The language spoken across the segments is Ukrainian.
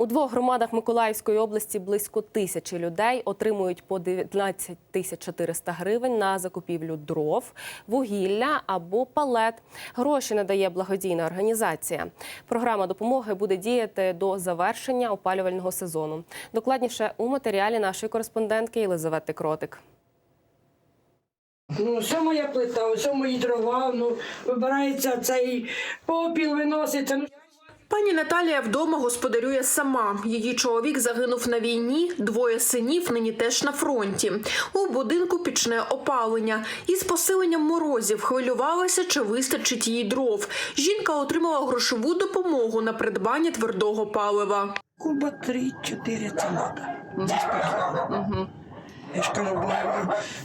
У двох громадах Миколаївської області близько тисячі людей отримують по 19 тисяч 400 гривень на закупівлю дров, вугілля або палет. Гроші надає благодійна організація. Програма допомоги буде діяти до завершення опалювального сезону. Докладніше у матеріалі нашої кореспондентки Єлизавети Кротик. Ну, що моя плита, ось мої дрова, ну, вибирається цей попіл, виноситься. Ну, Пані Наталія вдома господарює сама. Її чоловік загинув на війні, двоє синів нині теж на фронті. У будинку пічне опалення. Із посиленням морозів хвилювалася, чи вистачить їй дров. Жінка отримала грошову допомогу на придбання твердого палива. куба 3-4 це треба. Я ж кажу, бо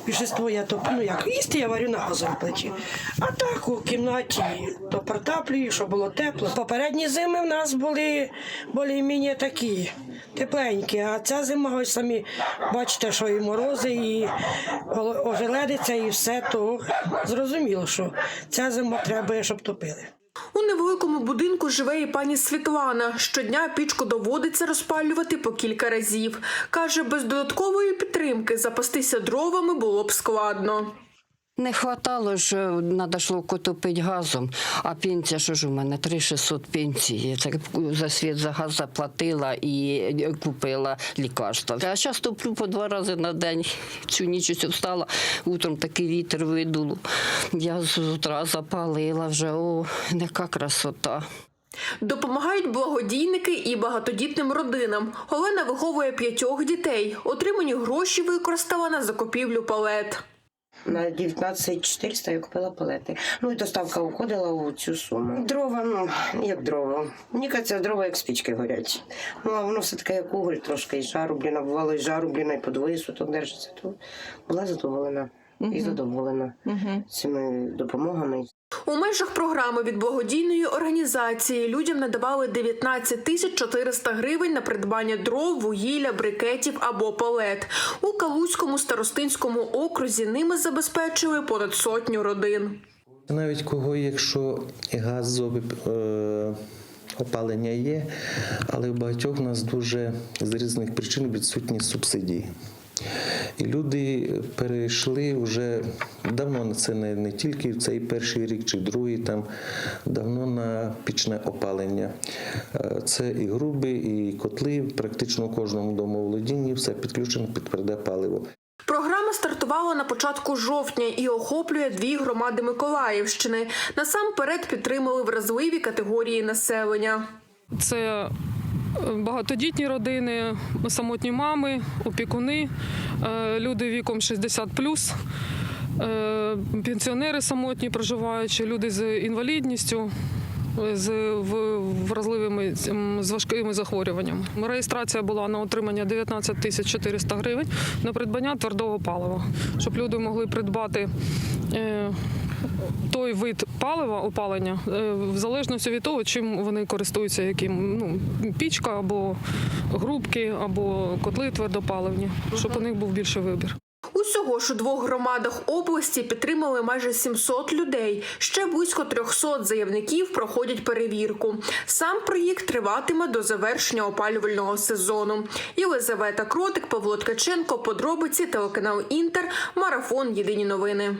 більшість я то, ну як, їсти я варю на газовій плиті. А так у кімнаті то протаплюю, щоб було тепло. Попередні зими в нас були більш-менш такі тепленькі, а ця зима, ось самі бачите, що і морози, і ожеледиться, і все, то зрозуміло, що ця зима треба, щоб топили. У невеликому будинку живе і пані Світлана. Щодня пічку доводиться розпалювати по кілька разів. Каже, без додаткової підтримки запастися дровами було б складно. Не хватало ж, треба йшло котопити газом, а пенсія, що ж у мене, 3600 пенсії. Так за світ, за газ заплатила і купила лікарства. А зараз топлю по два рази на день. Цю ніч ось встала, утром такий вітер видуло. Я з утра запалила вже, о, яка красота. Допомагають благодійники і багатодітним родинам. Олена виховує п'ятьох дітей. Отримані гроші використала на закупівлю палет. На 19 400 я купила палети. Ну і доставка уходила у цю суму. Дрова, ну як дрова. Мені кажеться, дрова як спічки горять. Ну а воно все таке, як уголь, трошки і жару, блін, бувало і жару, блін, і по двоє суток держиться. То була задоволена і задоволена цими допомогами. У межах програми від благодійної організації людям надавали 19 тисяч 400 гривень на придбання дров, вугілля, брикетів або палет. У Калузькому старостинському окрузі ними забезпечили понад сотню родин. Навіть кого, якщо газове е, опалення є, але в багатьох у нас дуже з різних причин відсутні субсидії. І люди перейшли вже давно на це не, не тільки в цей перший рік чи другий, там давно на пічне опалення. Е, Це і груби, і котли, практично у кожному домоволодінні все підключено під тверде паливо. Програма стартувала на початку жовтня і охоплює дві громади Миколаївщини. Насамперед підтримали вразливі категорії населення. Це багатодітні родини, самотні мами, опікуни, е, люди віком 60 е, пенсіонери самотні проживаючі, люди з інвалідністю. З вразливими з важкими захворюваннями. Реєстрація була на отримання 19 тисяч 400 гривень на придбання твердого палива, щоб люди могли придбати е, той вид палива опалення е, в залежності від того, чим вони користуються, яким ну пічка або грубки, або котли твердопаливні, щоб у них був більший вибір. Усього ж у двох громадах області підтримали майже 700 людей. Ще близько 300 заявників проходять перевірку. Сам проєкт триватиме до завершення опалювального сезону. Єлизавета Кротик, Павло Ткаченко, подробиці, телеканал Інтер, марафон Єдині новини.